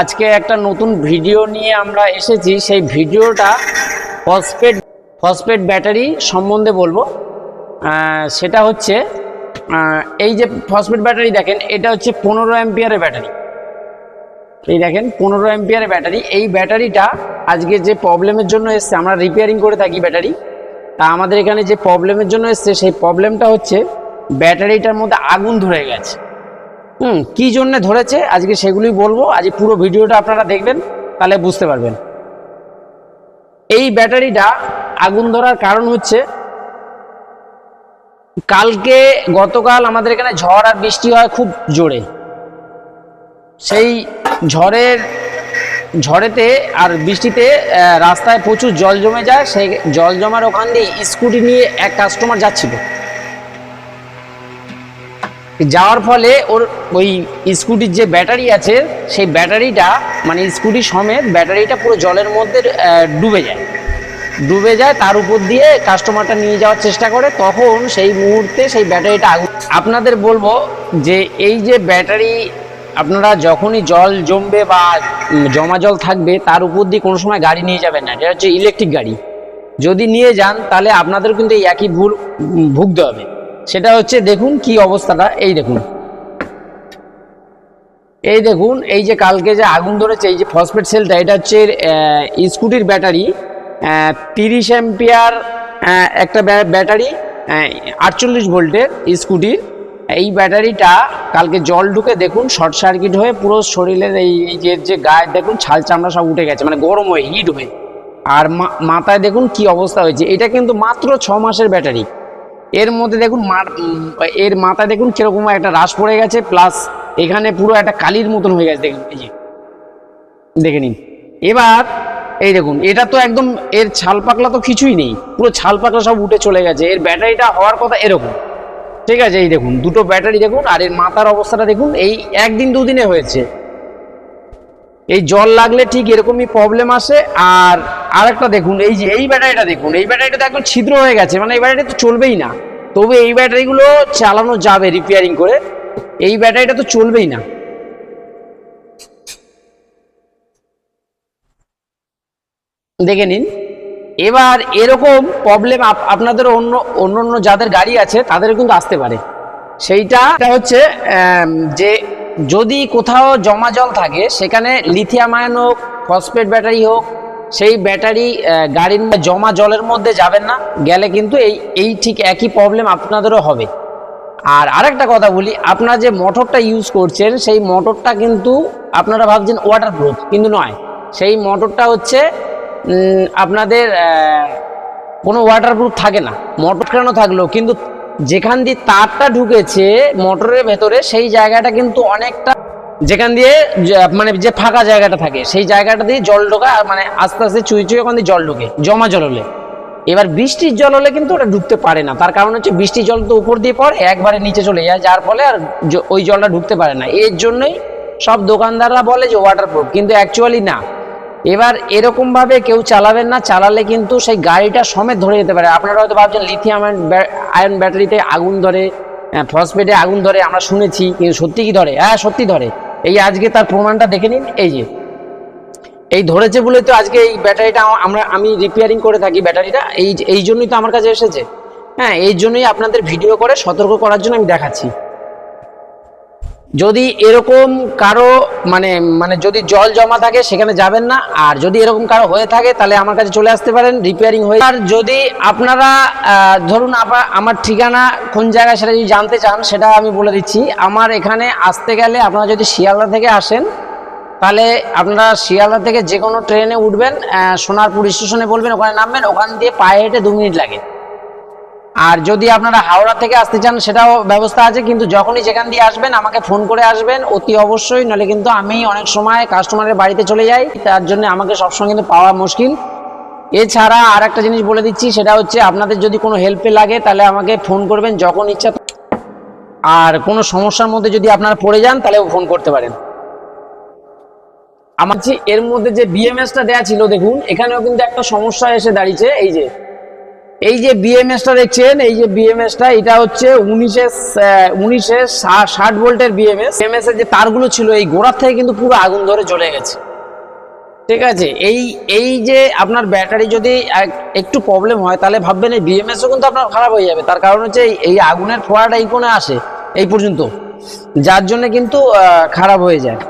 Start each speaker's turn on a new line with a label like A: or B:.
A: আজকে একটা নতুন ভিডিও নিয়ে আমরা এসেছি। সেই ভিডিওটা ফসফেট ফসফেট ব্যাটারি সম্বন্ধে বলব। সেটা হচ্ছে এই যে ফসফেট ব্যাটারি দেখেন, এটা হচ্ছে পনেরো অ্যাম্পিয়ারের ব্যাটারি। এই দেখেন, পনেরো অ্যাম্পিয়ারের ব্যাটারি। এই ব্যাটারিটা আজকে যে প্রবলেমের জন্য এসছে, আমরা রিপেয়ারিং করে থাকি ব্যাটারি। তা আমাদের এখানে যে প্রবলেমের জন্য এসছে, সেই প্রবলেমটা হচ্ছে, ব্যাটারিটার মধ্যে আগুন ধরে গেছে। হুম, কী জন্যে ধরেছে? আজকে সেগুলি বলব। আজ পুরো ভিডিওটা আপনারা দেখবেন, তাহলে বুঝতে পারবেন। এই ব্যাটারিটা আগুন ধরার কারণ হচ্ছে, কালকে গতকাল আমাদের এখানে ঝড় আর বৃষ্টি হয় খুব জোরে। সেই ঝড়ের, ঝড়েতে আর বৃষ্টিতে রাস্তায় প্রচুর জল জমে যায়। সেই জল জমার ওখান দিয়ে স্কুটি নিয়ে এক কাস্টমার যাচ্ছিল। যাওয়ার ফলে ওর ওই স্কুটির যে ব্যাটারি আছে, সেই ব্যাটারিটা মানে স্কুটি সমেত ব্যাটারিটা পুরো জলের মধ্যে ডুবে যায়। ডুবে যায়, তার উপর দিয়ে কাস্টমারটা নিয়ে যাওয়ার চেষ্টা করে, তখন সেই মুহূর্তে সেই ব্যাটারিটা আগুন আপনাদের বলব যে এই যে ব্যাটারি, আপনারা যখনই জল জমবে বা জমা জল থাকবে, তার উপর দিয়ে কোনো সময় গাড়ি নিয়ে যাবেন না, এটা হচ্ছে ইলেকট্রিক গাড়ি। যদি নিয়ে যান, তাহলে আপনাদের কিন্তু এই একই ভুল ভুগতে হবে। সেটা হচ্ছে দেখুন কি অবস্থাটা, এই দেখুন। এই দেখুন, এই যে কালকে যে আগুন ধরেছে, এই যে ফসফেট সেলটা, এটা হচ্ছে স্কুটির ব্যাটারি তিরিশ অ্যাম্পিয়ার একটা ব্যা- ব্যাটারি আটচল্লিশ ভোল্টের স্কুটির এই ব্যাটারিটা কালকে জল ঢুকে দেখুন, শর্ট সার্কিট হয়ে পুরো শরীরের এই যে যে গায়ে, দেখুন, ছাল চামড়া সব উঠে গেছে মানে গরম হয়ে, হিট হয়ে। আর মাথায় দেখুন কি অবস্থা হয়েছে, এটা কিন্তু মাত্র ছ মাসের ব্যাটারি। এর মধ্যে দেখুন এর মাথায় দেখুন কীরকম একটা রাস পড়ে গেছে প্লাস এখানে পুরো একটা কালির মতন হয়ে গেছে, দেখুন, এই যে। দেখে নিন। এবার, এই দেখুন, এটা তো একদম, এর ছাল পাকলা তো কিছুই নেই, পুরো ছাল পাকলা সব উঠে চলে গেছে, এর ব্যাটারিটা হওয়ার কথা এরকম। ঠিক আছে, এই দেখুন, দুটো ব্যাটারি দেখুন, আর এর মাথার অবস্থাটা দেখুন, এই একদিন দুদিনে হয়েছে। এই জল লাগলে ঠিক এরকমই প্রবলেম আসে। আর আরেকটা দেখুন, এই যে এই ব্যাটারিটা দেখুন, এই ব্যাটারিটা তো একদম ছিদ্র হয়ে গেছে মানে এই ব্যাটারি তো চলবেই না। তবে এই ব্যাটারিগুলো চালানো যাবে রিপেয়ারিং করে, এই ব্যাটারিটা তো চলবেই না। দেখে নিন, এবার এরকম প্রবলেম আপনাদের অন্য অন্য অন্য যাদের গাড়ি আছে তাদের কিন্তু আসতে পারে। সেইটা হচ্ছে যে যদি কোথাও জমা জল থাকে, সেখানে লিথিয়াম আয়ন হোক, ফসফেট ব্যাটারি হোক, সেই ব্যাটারি গাড়ির জমা জলের মধ্যে যাবেন না। গেলে কিন্তু এই এই ঠিক একই প্রবলেম আপনাদেরও হবে। আর আরেকটা কথা বলি, আপনারা যে মোটরটা ইউজ করছেন, সেই মোটরটা কিন্তু আপনারা ভাবছেন ওয়াটারপ্রুফ কিন্তু নয়। সেই মোটরটা হচ্ছে আপনাদের কোনো ওয়াটারপ্রুফ থাকে না। মোটর কেন থাকল? কিন্তু যেখান দিয়ে তারটা ঢুকেছে মোটরের ভেতরে, সেই জায়গাটা কিন্তু অনেকটা যেখান দিয়ে মানে যে ফাঁকা জায়গাটা থাকে, সেই জায়গাটা দিয়ে জল ঢোকা মানে আস্তে আস্তে চুই চুই ওখান দিয়ে জল ঢোকে, জমা জল হলে। এবার বৃষ্টির জল হলে কিন্তু ওটা ঢুকতে পারে না। তার কারণ হচ্ছে বৃষ্টির জল তো উপর দিয়ে পড়ে, একবারে নিচে চলে যায়, যার ফলে আর ওই জলটা ঢুকতে পারে না। এর জন্যই সব দোকানদাররা বলে যে ওয়াটারপ্রুফ কিন্তু অ্যাকচুয়ালি না। এবার এরকম ভাবে কেউ চালাবেন না, চালালে কিন্তু সেই গাড়িটা সমেত ধরে যেতে পারে। আপনারা হয়তো ভাবছেন লিথিয়াম আয়ন ব্যাটারিতে আগুন ধরে ফসফেটে আগুন ধরে, আমরা শুনেছি, কিন্তু সত্যি কি ধরে? হ্যাঁ সত্যি ধরে। এই আজকে তার প্রমাণটা দেখে নিন, এই যে। এই ধরেছে বলে তো আজকে এই ব্যাটারিটা আমরা, আমি রিপেয়ারিং করে থাকি ব্যাটারিটা, এই এই জন্যই তো আমার কাছে এসেছে। হ্যাঁ এই জন্যই আপনাদের ভিডিও করে সতর্ক করার জন্য আমি দেখাচ্ছি। যদি এরকম কারও মানে মানে যদি জল জমা থাকে, সেখানে যাবেন না। আর যদি এরকম কারও হয়ে থাকে, তাহলে আমার কাছে চলে আসতে পারেন রিপেয়ারিং হয়ে আর যদি আপনারা ধরুন আমার ঠিকানা কোন জায়গায় সেটা যদি জানতে চান, সেটা আমি বলে দিচ্ছি। আমার এখানে আসতে গেলে আপনারা যদি শিয়ালদা থেকে আসেন, তাহলে আপনারা শিয়ালদা থেকে যে কোনো ট্রেনে উঠবেন সোনারপুর স্টেশনে বলবেন, ওখানে নামবেন, ওখান দিয়ে পায়ে হেঁটে দু মিনিট লাগে। আর যদি আপনারা হাওড়া থেকে আসতে চান, সেটাও ব্যবস্থা আছে, কিন্তু যখনই যেখান দিয়ে আসবেন, আমাকে ফোন করে আসবেন, অতি অবশ্যই নাহলে কিন্তু আমি অনেক সময় কাস্টমারের বাড়িতে চলে যাই, তার জন্য আমাকে সবসময় কিন্তু পাওয়া মুশকিল। এছাড়া আর একটা জিনিস বলে দিচ্ছি, সেটা হচ্ছে আপনাদের যদি কোনো হেল্পে লাগে, তাহলে আমাকে ফোন করবেন, যখন ইচ্ছা আর কোনো সমস্যার মধ্যে যদি আপনারা পড়ে যান তাহলেও ফোন করতে পারেন। আমার এর মধ্যে যে বিএমএসটা দেওয়া ছিল, দেখুন, এখানেও কিন্তু একটা সমস্যা এসে দাঁড়িয়েছে, এই যে। এই যে বিএমএসটা দেখছেন, এই যে বিএমএসটা এটা হচ্ছে উনিশে উনিশে ষাট ভোল্টের বিএমএস বিএমএস এর যে তারগুলো ছিল, এই গোড়ার থেকে কিন্তু পুরো আগুন ধরে জ্বলে গেছে। ঠিক আছে? এই এই যে আপনার ব্যাটারি যদি একটু প্রবলেম হয়, তাহলে ভাববেন এই বিএমএসও কিন্তু আপনার খারাপ হয়ে যাবে। তার কারণ হচ্ছে এই- এই আগুনের ফোয়াটা এই কোণে আসে, এই পর্যন্ত। যার জন্য কিন্তু খারাপ হয়ে যায়।